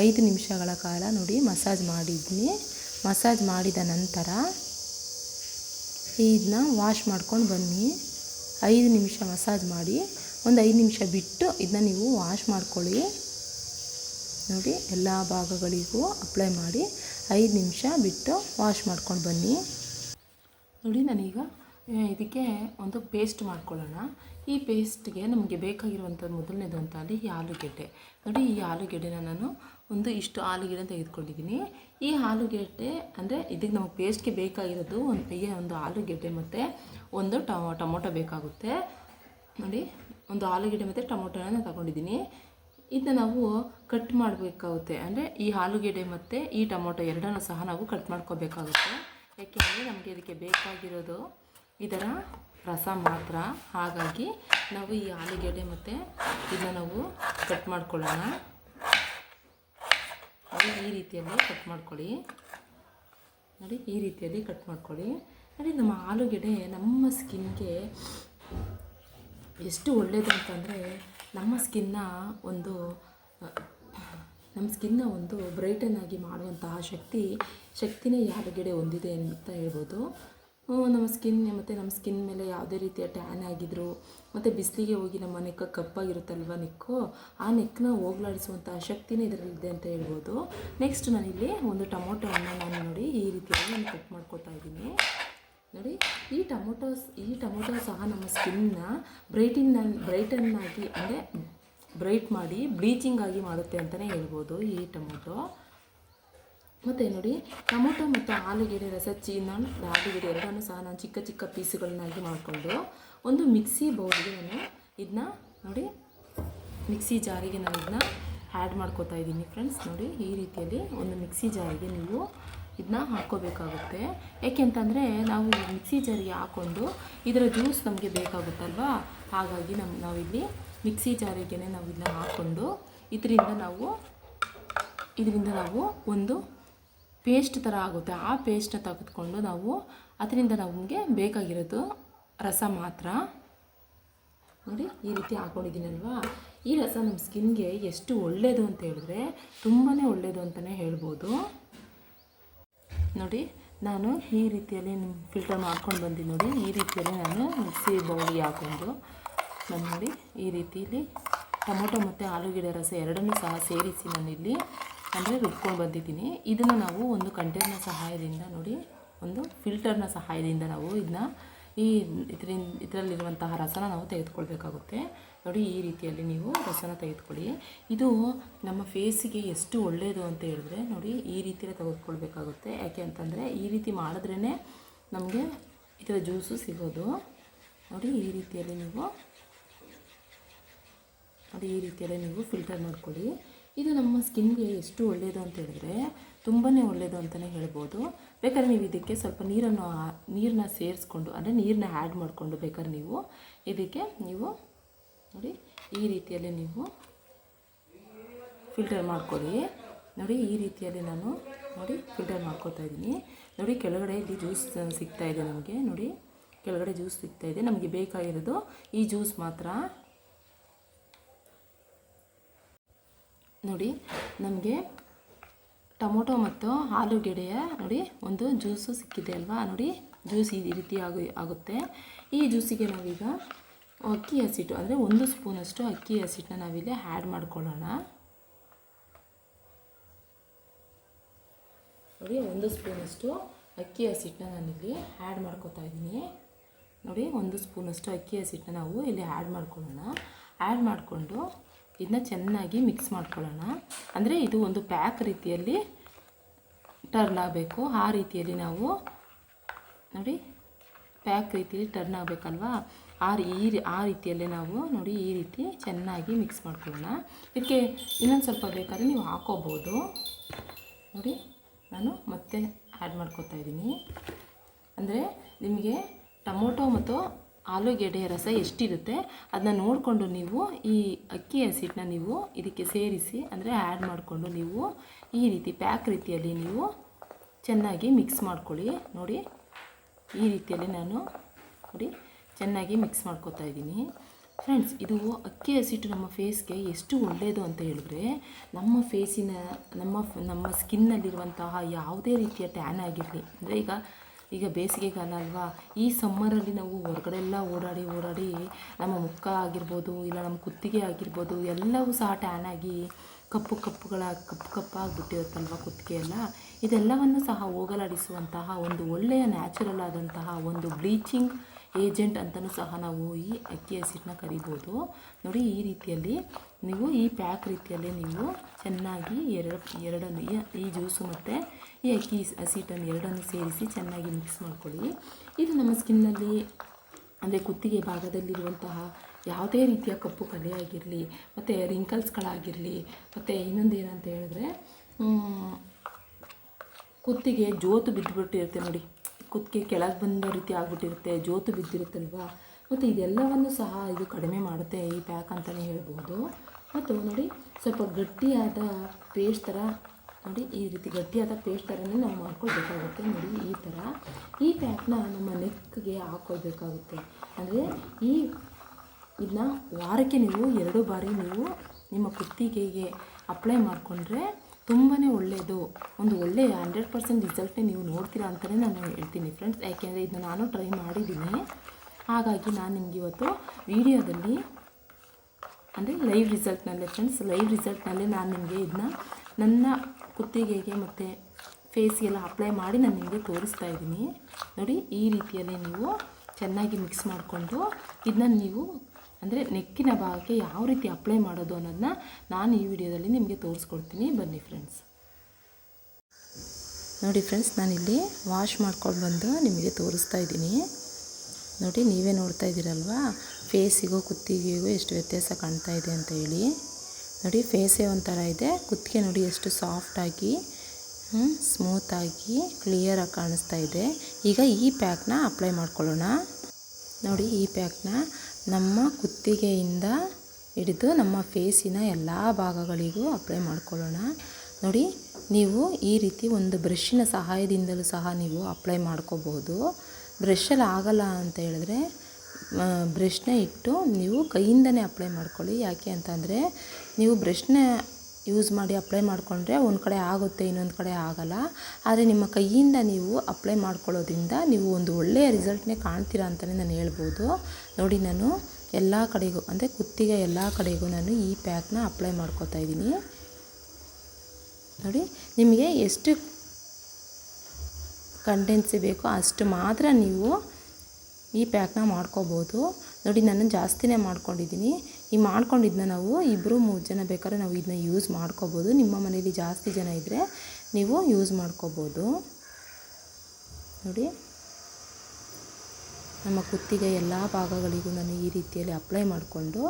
ಐದು ನಿಮಿಷಗಳ ಕಾಲ ನೋಡಿ ಮಸಾಜ್ ಮಾಡಿದ್ನಿ. ಮಸಾಜ್ ಮಾಡಿದ ನಂತರ ಇದನ್ನ ವಾಶ್ ಮಾಡ್ಕೊಂಡು ಬನ್ನಿ. ಐದು ನಿಮಿಷ ಮಸಾಜ್ ಮಾಡಿ ಒಂದು ಐದು ನಿಮಿಷ ಬಿಟ್ಟು ಇದನ್ನ ನೀವು ವಾಶ್ ಮಾಡ್ಕೊಳ್ಳಿ. ನೋಡಿ ಎಲ್ಲ ಭಾಗಗಳಿಗೂ ಅಪ್ಲೈ ಮಾಡಿ ಐದು ನಿಮಿಷ ಬಿಟ್ಟು ವಾಶ್ ಮಾಡ್ಕೊಂಡು ಬನ್ನಿ. ನೋಡಿ ನಾನೀಗ ಇದಕ್ಕೆ ಒಂದು ಪೇಸ್ಟ್ ಮಾಡ್ಕೊಳ್ಳೋಣ. ಈ ಪೇಸ್ಟ್ಗೆ ನಮಗೆ ಬೇಕಾಗಿರುವಂಥ ಮೊದಲನೇದು ಅಂತ ಅಲ್ಲಿ ಈ ಆಲೂಗೆಡ್ಡೆ. ನೋಡಿ, ಈ ಆಲೂಗೆಡ್ಡೆನ ನಾನು ಒಂದು ಇಷ್ಟು ಆಲೂಗೆಡ್ಡೆ ತೆಗೆದುಕೊಂಡಿದ್ದೀನಿ. ಈ ಆಲೂಗೆಡ್ಡೆ ಅಂದರೆ ಇದಕ್ಕೆ ನಮಗೆ ಪೇಸ್ಟ್ಗೆ ಬೇಕಾಗಿರೋದು ಒಂದು ಪೈಯ ಒಂದು ಆಲೂಗೆಡ್ಡೆ ಮತ್ತು ಒಂದು ಟಮೊ ಟೊಮೊಟೊ ಬೇಕಾಗುತ್ತೆ. ನೋಡಿ, ಒಂದು ಆಲೂಗೆಡ್ಡೆ ಮತ್ತು ಟೊಮೊಟೊನ ತಗೊಂಡಿದ್ದೀನಿ. ಇದನ್ನ ನಾವು ಕಟ್ ಮಾಡಬೇಕಾಗುತ್ತೆ. ಅಂದರೆ ಈ ಆಲೂಗೆಡ್ಡೆ ಮತ್ತು ಈ ಟೊಮೊಟೊ ಎರಡನ್ನೂ ಸಹ ನಾವು ಕಟ್ ಮಾಡ್ಕೋಬೇಕಾಗುತ್ತೆ. ಯಾಕೆಂದರೆ ನಮಗೆ ಇದಕ್ಕೆ ಬೇಕಾಗಿರೋದು ಇದರ ರಸ ಮಾತ್ರ. ಹಾಗಾಗಿ ನಾವು ಈ ಆಲೂಗೆಡ್ಡೆ ಮತ್ತು ಇದನ್ನ ನಾವು ಕಟ್ ಮಾಡ್ಕೊಳ್ಳೋಣ. ನೋಡಿ, ಈ ರೀತಿಯಲ್ಲಿ ಕಟ್ ಮಾಡ್ಕೊಳ್ಳಿ. ನೋಡಿ, ಈ ರೀತಿಯಲ್ಲಿ ಕಟ್ ಮಾಡ್ಕೊಳ್ಳಿ. ನೋಡಿ, ನಮ್ಮ ಆಲೂಗೆಡ್ಡೆ ನಮ್ಮ ಸ್ಕಿನ್ಗೆ ಎಷ್ಟು ಒಳ್ಳೆಯದು ಅಂತಂದರೆ ನಮ್ಮ ಸ್ಕಿನ್ನ ಒಂದು, ನಮ್ಮ ಸ್ಕಿನ್ನ ಒಂದು ಬ್ರೈಟನ್ ಆಗಿ ಮಾಡುವಂತಹ ಶಕ್ತಿ, ಶಕ್ತಿನೇ ಈ ಆಲೂಗೆಡ್ಡೆ ಹೊಂದಿದೆ ಅಂತ ಹೇಳ್ಬೋದು. ನಮ್ಮ ಸ್ಕಿನ್ ಮತ್ತು ನಮ್ಮ ಸ್ಕಿನ್ ಮೇಲೆ ಯಾವುದೇ ರೀತಿಯ ಟ್ಯಾನ್ ಆಗಿದ್ರು, ಮತ್ತು ಬಿಸಿಲಿಗೆ ಹೋಗಿ ನಮ್ಮ ನೆಕ್ಕ ಕಪ್ಪಾಗಿರುತ್ತಲ್ವ ನೆಕ್ಕು ಆ ನೆಕ್ಕನ್ನ ಹೋಗ್ಲಾಡಿಸುವಂಥ ಶಕ್ತಿನೇ ಇದರಲ್ಲಿದೆ ಅಂತ ಹೇಳ್ಬೋದು. ನೆಕ್ಸ್ಟ್ ನಾನಿಲ್ಲಿ ಒಂದು ಟೊಮೊಟೊವನ್ನು ನಾನು ನೋಡಿ ಈ ರೀತಿಯಾಗಿ ನಾನು ಕಟ್ ಮಾಡ್ಕೊತಾ ಇದ್ದೀನಿ. ನೋಡಿ, ಈ ಟೊಮೊಟೊಸ್ ಈ ಟೊಮೊಟೊ ಸಹ ನಮ್ಮ ಸ್ಕಿನ್ನ ಬ್ರೈಟಿನ್ ಬ್ರೈಟನ್ ಆಗಿ, ಅಂದರೆ ಬ್ರೈಟ್ ಮಾಡಿ ಬ್ಲೀಚಿಂಗ್ ಆಗಿ ಮಾಡುತ್ತೆ ಅಂತಲೇ ಹೇಳ್ಬೋದು ಈ ಟೊಮೊಟೊ. ಮತ್ತು ನೋಡಿ, ಟೊಮೊಟೊ ಮತ್ತು ಆಲೂಗೆಡ್ಡೆ ರಸ ಚೀನ ಆಲೂಗೆಡ್ಡೆ ಎರಡನ್ನೂ ಸಹ ನಾನು ಚಿಕ್ಕ ಚಿಕ್ಕ ಪೀಸುಗಳನ್ನಾಗಿ ಮಾಡಿಕೊಂಡು ಒಂದು ಮಿಕ್ಸಿ ಬೌಲ್ಗೆ ನಾನು ಇದನ್ನ ನೋಡಿ, ಮಿಕ್ಸಿ ಜಾರಿಗೆ ನಾನು ಇದನ್ನ ಆ್ಯಡ್ ಮಾಡ್ಕೋತಾ ಇದ್ದೀನಿ ಫ್ರೆಂಡ್ಸ್. ನೋಡಿ, ಈ ರೀತಿಯಲ್ಲಿ ಒಂದು ಮಿಕ್ಸಿ ಜಾರಿಗೆ ನೀವು ಇದನ್ನ ಹಾಕ್ಕೋಬೇಕಾಗುತ್ತೆ. ಏಕೆಂತಂದರೆ ನಾವು ಮಿಕ್ಸಿ ಜಾರಿಗೆ ಹಾಕ್ಕೊಂಡು ಇದರ ಜ್ಯೂಸ್ ನಮಗೆ ಬೇಕಾಗುತ್ತಲ್ವಾ? ಹಾಗಾಗಿ ನಮ್ಮ ನಾವಿಲ್ಲಿ ಮಿಕ್ಸಿ ಜಾರಿಗೆ ನಾವು ಇದನ್ನ ಹಾಕ್ಕೊಂಡು ಇದರಿಂದ ನಾವು ಇದರಿಂದ ನಾವು ಒಂದು ಪೇಸ್ಟ್ ಥರ ಆಗುತ್ತೆ. ಆ ಪೇಸ್ಟ್ನ ತೆಗೆದುಕೊಂಡು ನಾವು ಅದರಿಂದ ನಮಗೆ ಬೇಕಾಗಿರೋದು ರಸ ಮಾತ್ರ. ನೋಡಿ, ಈ ರೀತಿ ಹಾಕ್ಕೊಂಡಿದ್ದೀನಲ್ವಾ ಈ ರಸ ನಮ್ಮ ಸ್ಕಿನ್ಗೆ ಎಷ್ಟು ಒಳ್ಳೆಯದು ಅಂತ ಹೇಳಿದ್ರೆ ತುಂಬಾ ಒಳ್ಳೆಯದು ಅಂತಲೇ ಹೇಳ್ಬೋದು. ನೋಡಿ, ನಾನು ಈ ರೀತಿಯಲ್ಲಿ ಫಿಲ್ಟರ್ ಮಾಡ್ಕೊಂಡು ಬಂದೀನಿ ನೋಡಿ, ಈ ರೀತಿಯಲ್ಲಿ ನಾನು ಮಿಕ್ಸಿ ಬೌಲಿ ಹಾಕೊಂಡು ನಾನು ನೋಡಿ, ಈ ರೀತಿಯಲ್ಲಿ ಟೊಮೊಟೊ ಮತ್ತು ಆಲೂಗೆಡ್ಡೆ ರಸ ಎರಡನ್ನೂ ಸಹ ಸೇರಿಸಿ ನಾನಿಲ್ಲಿ ಅಂದರೆ ರುಬ್ಕೊಂಡು ಬಂದಿದ್ದೀನಿ. ಇದನ್ನು ನಾವು ಒಂದು ಕಂಟೇನರ್ನ ಸಹಾಯದಿಂದ ನೋಡಿ, ಒಂದು ಫಿಲ್ಟರ್ನ ಸಹಾಯದಿಂದ ನಾವು ಇದನ್ನ ಈ ಇದರಿಂದ, ಇದರಲ್ಲಿರುವಂತಹ ರಸನ ನಾವು ತೆಗೆದುಕೊಳ್ಬೇಕಾಗುತ್ತೆ. ನೋಡಿ, ಈ ರೀತಿಯಲ್ಲಿ ನೀವು ರಸನ ತೆಗೆದುಕೊಳ್ಳಿ. ಇದು ನಮ್ಮ ಫೇಸಿಗೆ ಎಷ್ಟು ಒಳ್ಳೆಯದು ಅಂತ ಹೇಳಿದ್ರೆ, ನೋಡಿ, ಈ ರೀತಿಯಲ್ಲಿ ತೆಗೆದುಕೊಳ್ಬೇಕಾಗುತ್ತೆ. ಯಾಕೆ ಅಂತಂದರೆ, ಈ ರೀತಿ ಮಾಡಿದ್ರೇ ನಮಗೆ ಇದರ ಜ್ಯೂಸು ಸಿಗೋದು. ನೋಡಿ, ಈ ರೀತಿಯಲ್ಲಿ ನೀವು, ನೋಡಿ, ಈ ರೀತಿಯಲ್ಲಿ ನೀವು ಫಿಲ್ಟರ್ ಮಾಡ್ಕೊಳ್ಳಿ. ಇದು ನಮ್ಮ ಸ್ಕಿನ್ಗೆ ಎಷ್ಟು ಒಳ್ಳೆಯದು ಅಂತ ಹೇಳಿದ್ರೆ ತುಂಬಾ ಒಳ್ಳೆಯದು ಅಂತಲೇ ಹೇಳ್ಬೋದು. ಬೇಕಾದ್ರೆ ನೀವು ಇದಕ್ಕೆ ಸ್ವಲ್ಪ ನೀರನ್ನು ನೀರನ್ನ ಸೇರಿಸ್ಕೊಂಡು, ಅಂದರೆ ನೀರನ್ನ ಆ್ಯಡ್ ಮಾಡಿಕೊಂಡು ಬೇಕಾದ್ರೆ ನೀವು ಇದಕ್ಕೆ ನೀವು ನೋಡಿ ಈ ರೀತಿಯಲ್ಲಿ ನೀವು ಫಿಲ್ಟರ್ ಮಾಡ್ಕೊಳ್ಳಿ. ನೋಡಿ ಈ ರೀತಿಯಲ್ಲಿ ನಾನು ನೋಡಿ ಫಿಲ್ಟರ್ ಮಾಡ್ಕೊತಾ ಇದ್ದೀನಿ. ನೋಡಿ ಕೆಳಗಡೆ ಇಲ್ಲಿ ಜ್ಯೂಸ್ ಸಿಗ್ತಾಯಿದೆ ನಮಗೆ. ನೋಡಿ ಕೆಳಗಡೆ ಜ್ಯೂಸ್ ಸಿಗ್ತಾಯಿದೆ ನಮಗೆ ಬೇಕಾಗಿರೋದು ಈ ಜ್ಯೂಸ್ ಮಾತ್ರ. ನೋಡಿ, ನಮಗೆ ಟೊಮೊಟೊ ಮತ್ತು ಆಲೂಗೆಡ್ಡೆಯ ನೋಡಿ, ಒಂದು ಜ್ಯೂಸು ಸಿಕ್ಕಿದೆ ಅಲ್ವಾ? ನೋಡಿ, ಜ್ಯೂಸ್ ಈ ರೀತಿ ಆಗು, ಆಗುತ್ತೆ. ಈ ಜ್ಯೂಸಿಗೆ ನಾವೀಗ ಅಕ್ಕಿ ಹಸಿಟ್ಟು, ಅಂದರೆ ಒಂದು ಸ್ಪೂನಷ್ಟು ಅಕ್ಕಿ ಹಸಿಟ್ಟನ್ನ ನಾವಿಲ್ಲಿ ಆ್ಯಡ್ ಮಾಡ್ಕೊಳ್ಳೋಣ. ನೋಡಿ, ಒಂದು ಸ್ಪೂನಷ್ಟು ಅಕ್ಕಿ ಹಸಿಟ್ಟನ್ನ ನಾನಿಲ್ಲಿ ಆ್ಯಡ್ ಮಾಡ್ಕೊತಾ ಇದ್ದೀನಿ. ನೋಡಿ, ಒಂದು ಸ್ಪೂನಷ್ಟು ಅಕ್ಕಿ ಹಸಿಟ್ಟನ್ನ ನಾವು ಇಲ್ಲಿ ಆ್ಯಡ್ ಮಾಡ್ಕೊಳ್ಳೋಣ. ಆ್ಯಡ್ ಮಾಡಿಕೊಂಡು ಇದನ್ನ ಚೆನ್ನಾಗಿ ಮಿಕ್ಸ್ ಮಾಡ್ಕೊಳ್ಳೋಣ. ಅಂದರೆ ಇದು ಒಂದು ಪ್ಯಾಕ್ ರೀತಿಯಲ್ಲಿ ಟರ್ನ್ ಆಗಬೇಕು. ಆ ರೀತಿಯಲ್ಲಿ ನಾವು ನೋಡಿ ಪ್ಯಾಕ್ ರೀತಿಯಲ್ಲಿ ಟರ್ನ್ ಆಗಬೇಕಲ್ವಾ? ಆ ಈ ಆ ರೀತಿಯಲ್ಲೇ ನಾವು ನೋಡಿ ಈ ರೀತಿ ಚೆನ್ನಾಗಿ ಮಿಕ್ಸ್ ಮಾಡ್ಕೊಳ್ಳೋಣ. ಇದಕ್ಕೆ ಇನ್ನೊಂದು ಸ್ವಲ್ಪ ಬೇಕಾದ್ರೆ ನೀವು ಹಾಕೋಬೋದು. ನೋಡಿ, ನಾನು ಮತ್ತೆ ಆ್ಯಡ್ ಮಾಡ್ಕೊತಾ ಇದ್ದೀನಿ. ಅಂದರೆ ನಿಮಗೆ ಟೊಮೊಟೊ ಮತ್ತು ಆಲೂಗೆಡ್ಡೆ ರಸ ಎಷ್ಟಿರುತ್ತೆ ಅದನ್ನ ನೋಡಿಕೊಂಡು ನೀವು ಈ ಅಕ್ಕಿ ಹಸಿಟ್ಟನ್ನ ನೀವು ಇದಕ್ಕೆ ಸೇರಿಸಿ, ಅಂದರೆ ಆ್ಯಡ್ ಮಾಡಿಕೊಂಡು ನೀವು ಈ ರೀತಿ ಪ್ಯಾಕ್ ರೀತಿಯಲ್ಲಿ ನೀವು ಚೆನ್ನಾಗಿ ಮಿಕ್ಸ್ ಮಾಡ್ಕೊಳ್ಳಿ. ನೋಡಿ, ಈ ರೀತಿಯಲ್ಲಿ ನಾನು ನೋಡಿ ಚೆನ್ನಾಗಿ ಮಿಕ್ಸ್ ಮಾಡ್ಕೊತಾ ಇದ್ದೀನಿ. ಫ್ರೆಂಡ್ಸ್ ಇದು ಅಕ್ಕಿ ಹಸಿಟ್ಟು ನಮ್ಮ ಫೇಸ್ಗೆ ಎಷ್ಟು ಒಳ್ಳೆಯದು ಅಂತ ಹೇಳಿದ್ರೆ, ನಮ್ಮ ಫೇಸಿನ ನಮ್ಮ ನಮ್ಮ ಸ್ಕಿನ್ನಲ್ಲಿರುವಂತಹ ಯಾವುದೇ ರೀತಿಯ ಟ್ಯಾನ್ ಆಗಿರಲಿ, ಅಂದರೆ ಈಗ ಈಗ ಬೇಸಿಗೆಗಾಲ ಅಲ್ವಾ? ಈ ಸಮ್ಮರಲ್ಲಿ ನಾವು ಹೊರಗಡೆ ಎಲ್ಲ ಓಡಾಡಿ ಓಡಾಡಿ ನಮ್ಮ ಮುಖ ಆಗಿರ್ಬೋದು, ಇಲ್ಲ ನಮ್ಮ ಕುತ್ತಿಗೆ ಆಗಿರ್ಬೋದು, ಎಲ್ಲವೂ ಸಹ ಟ್ಯಾನ್ ಆಗಿ ಕಪ್ಪು ಕಪ್ಪುಗಳ, ಕಪ್ಪು ಕಪ್ಪಾಗಿಬಿಟ್ಟಿರುತ್ತಲ್ವ ಕುತ್ತಿಗೆ ಎಲ್ಲ ಇದೆಲ್ಲವನ್ನು ಸಹ ಹೋಗಲಾಡಿಸುವಂತಹ ಒಂದು ಒಳ್ಳೆಯ ನ್ಯಾಚುರಲ್ ಆದಂತಹ ಒಂದು ಬ್ಲೀಚಿಂಗ್ ಏಜೆಂಟ್ ಅಂತಲೂ ಸಹ ನಾವು ಈ ಅಕ್ಕಿ ಹಸಿಟ್ಟನ್ನ ಕರಿಬೋದು. ನೋಡಿ, ಈ ರೀತಿಯಲ್ಲಿ ನೀವು ಈ ಪ್ಯಾಕ್ ರೀತಿಯಲ್ಲಿ ನೀವು ಚೆನ್ನಾಗಿ ಎರಡು, ಎರಡನ್ನು, ಈ- ಜ್ಯೂಸು ಮತ್ತು ಈ ಅಕ್ಕಿ ಹಸಿಟ್ಟನ್ನು ಎರಡನ್ನು ಸೇರಿಸಿ ಚೆನ್ನಾಗಿ ಮಿಕ್ಸ್ ಮಾಡ್ಕೊಳ್ಳಿ. ಇದು ನಮ್ಮ ಸ್ಕಿನ್ನಲ್ಲಿ ಅಂದರೆ ಕುತ್ತಿಗೆ ಭಾಗದಲ್ಲಿರುವಂತಹ ಯಾವುದೇ ರೀತಿಯ ಕಪ್ಪು ಕಲೆ ಆಗಿರಲಿ, ಮತ್ತು ರಿಂಕಲ್ಸ್ಗಳಾಗಿರಲಿ ಮತ್ತು ಇನ್ನೊಂದು ಏನಂತ ಹೇಳಿದ್ರೆ ಕುತ್ತಿಗೆ ಜೋತು ಬಿದ್ದುಬಿಟ್ಟಿರುತ್ತೆ ನೋಡಿ. ಕುತ್ತಿಗೆ ಕೆಳಗೆ ಬಂದ ರೀತಿ ಆಗ್ಬಿಟ್ಟಿರುತ್ತೆ, ಜೋತು ಬಿದ್ದಿರುತ್ತಲ್ವಾ? ಮತ್ತು ಇದೆಲ್ಲವನ್ನು ಸಹ ಇದು ಕಡಿಮೆ ಮಾಡುತ್ತೆ ಈ ಪ್ಯಾಕ್ ಅಂತಲೇ ಹೇಳ್ಬೋದು. ಮತ್ತು ನೋಡಿ, ಸ್ವಲ್ಪ ಗಟ್ಟಿಯಾದ ಪೇಸ್ಟ್ ಥರ, ನೋಡಿ ಈ ರೀತಿ ಗಟ್ಟಿಯಾದ ಪೇಸ್ಟ್ ಥರನೇ ನಾವು ಮಾಡ್ಕೊಳ್ಬೇಕಾಗುತ್ತೆ. ನೋಡಿ ಈ ಥರ. ಈ ಪ್ಯಾಕ್ನ ನಮ್ಮ ನೆಕ್ಗೆ ಹಾಕ್ಕೊಳ್ಬೇಕಾಗುತ್ತೆ ಅಂದರೆ ಈ ಇದನ್ನ ವಾರಕ್ಕೆ ನೀವು ಎರಡು ಬಾರಿ ನೀವು ನಿಮ್ಮ ಕುತ್ತಿಗೆಗೆ ಅಪ್ಲೈ ಮಾಡಿಕೊಂಡ್ರೆ ತುಂಬಾ ಒಳ್ಳೆಯದು ಒಂದು ಒಳ್ಳೆಯ ಹಂಡ್ರೆಡ್ ಪರ್ಸೆಂಟ್ ರಿಸಲ್ಟ್ನೇ ನೀವು ನೋಡ್ತೀರಾ ಅಂತಲೇ ನಾನು ಹೇಳ್ತೀನಿ ಫ್ರೆಂಡ್ಸ್. ಯಾಕೆಂದರೆ ಇದನ್ನ ನಾನು ಟ್ರೈ ಮಾಡಿದ್ದೀನಿ. ಹಾಗಾಗಿ ನಾನು ನಿಮಗೆ ಇವತ್ತು ವಿಡಿಯೋದಲ್ಲಿ, ಅಂದರೆ ಲೈವ್ ರಿಸಲ್ಟ್ನಲ್ಲೇ ಫ್ರೆಂಡ್ಸ್, ಲೈವ್ ರಿಸಲ್ಟ್ನಲ್ಲೇ ನಾನು ನಿಮಗೆ ಇದನ್ನ ನನ್ನ ಕುತ್ತಿಗೆಗೆ ಮತ್ತು ಫೇಸ್ಗೆಲ್ಲ ಅಪ್ಲೈ ಮಾಡಿ ನಾನು ನಿಮಗೆ ತೋರಿಸ್ತಾ ಇದ್ದೀನಿ. ನೋಡಿ, ಈ ರೀತಿಯಲ್ಲಿ ನೀವು ಚೆನ್ನಾಗಿ ಮಿಕ್ಸ್ ಮಾಡಿಕೊಂಡು ಇದನ್ನ ನೀವು ಅಂದರೆ ನೆಕ್ಕಿನ ಭಾಗಕ್ಕೆ ಯಾವ ರೀತಿ ಅಪ್ಲೈ ಮಾಡೋದು ಅನ್ನೋದನ್ನ ನಾನು ಈ ವಿಡಿಯೋದಲ್ಲಿ ನಿಮಗೆ ತೋರಿಸ್ಕೊಡ್ತೀನಿ. ಬನ್ನಿ ಫ್ರೆಂಡ್ಸ್ ನೋಡಿ ಫ್ರೆಂಡ್ಸ್ ನಾನಿಲ್ಲಿ ವಾಶ್ ಮಾಡ್ಕೊಂಡು ಬಂದು ನಿಮಗೆ ತೋರಿಸ್ತಾ ಇದ್ದೀನಿ. ನೋಡಿ, ನೀವೇ ನೋಡ್ತಾ ಇದ್ದೀರಲ್ವಾ? ಫೇಸಿಗೂ ಕುತ್ತಿಗೆಗೂ ಎಷ್ಟು ವ್ಯತ್ಯಾಸ ಕಾಣ್ತಾ ಇದೆ ಅಂತ ಹೇಳಿ. ನೋಡಿ ಫೇಸೇ ಒಂಥರ ಇದೆ. ಕುತ್ತಿಗೆ ನೋಡಿ ಎಷ್ಟು ಸಾಫ್ಟಾಗಿ ಸ್ಮೂತಾಗಿ ಕ್ಲಿಯರಾಗಿ ಕಾಣಿಸ್ತಾ ಇದೆ. ಈಗ ಈ ಪ್ಯಾಕ್ನ ಅಪ್ಲೈ ಮಾಡ್ಕೊಳ್ಳೋಣ. ನೋಡಿ, ಈ ಪ್ಯಾಕ್ನ ನಮ್ಮ ಕುತ್ತಿಗೆಯಿಂದ ಹಿಡಿದು ನಮ್ಮ ಫೇಸಿನ ಎಲ್ಲ ಭಾಗಗಳಿಗೂ ಅಪ್ಲೈ ಮಾಡ್ಕೊಳ್ಳೋಣ. ನೋಡಿ, ನೀವು ಈ ರೀತಿ ಒಂದು ಬ್ರಷ್ಷಿನ ಸಹಾಯದಿಂದಲೂ ಸಹ ನೀವು ಅಪ್ಲೈ ಮಾಡ್ಕೋಬಹುದು. ಬ್ರಷಲ್ಲಿ ಆಗಲ್ಲ ಅಂತ ಹೇಳಿದ್ರೆ ಬ್ರಷ್ನ ಇಟ್ಟು ನೀವು ಕೈಯಿಂದನೇ ಅಪ್ಲೈ ಮಾಡ್ಕೊಳ್ಳಿ. ಯಾಕೆ ಅಂತಂದರೆ ನೀವು ಬ್ರಷ್ನ ಯೂಸ್ ಮಾಡಿ ಅಪ್ಲೈ ಮಾಡಿಕೊಂಡ್ರೆ ಒಂದು ಕಡೆ ಆಗುತ್ತೆ, ಇನ್ನೊಂದು ಕಡೆ ಆಗಲ್ಲ. ಆದರೆ ನಿಮ್ಮ ಕೈಯಿಂದ ನೀವು ಅಪ್ಲೈ ಮಾಡ್ಕೊಳ್ಳೋದ್ರಿಂದ ನೀವು ಒಂದು ಒಳ್ಳೆಯ ರಿಸಲ್ಟ್ನೇ ಕಾಣ್ತೀರಾ ಅಂತಲೇ ನಾನು ಹೇಳ್ಬೋದು. ನೋಡಿ ನಾನು ಎಲ್ಲ ಕಡೆಗೂ, ಅಂದರೆ ಕುತ್ತಿಗೆ ಎಲ್ಲ ಕಡೆಗೂ ನಾನು ಈ ಪ್ಯಾಕ್ನ ಅಪ್ಲೈ ಮಾಡ್ಕೋತಾ ಇದ್ದೀನಿ. ನೋಡಿ, ನಿಮಗೆ ಎಷ್ಟು ಕಂಟೆನ್ಸಿ ಬೇಕೋ ಅಷ್ಟು ಮಾತ್ರ ನೀವು ಈ ಪ್ಯಾಕ್ನ ಮಾಡ್ಕೋಬೋದು. ನೋಡಿ, ನಾನು ಜಾಸ್ತಿನೇ ಮಾಡ್ಕೊಂಡಿದ್ದೀನಿ. ಈ ಮಾಡ್ಕೊಂಡಿದ್ದನ್ನ ನಾವು ಇಬ್ಬರು ಮೂರು ಜನ ಬೇಕಾದ್ರೆ ನಾವು ಇದನ್ನ ಯೂಸ್ ಮಾಡ್ಕೋಬೋದು. ನಿಮ್ಮ ಮನೇಲಿ ಜಾಸ್ತಿ ಜನ ಇದ್ದರೆ ನೀವು ಯೂಸ್ ಮಾಡ್ಕೋಬೋದು. ನೋಡಿ. ನಮ್ಮ ಕುತ್ತಿಗೆ ಎಲ್ಲ ಭಾಗಗಳಿಗೂ ನಾನು ಈ ರೀತಿಯಲ್ಲಿ ಅಪ್ಲೈ ಮಾಡಿಕೊಂಡು,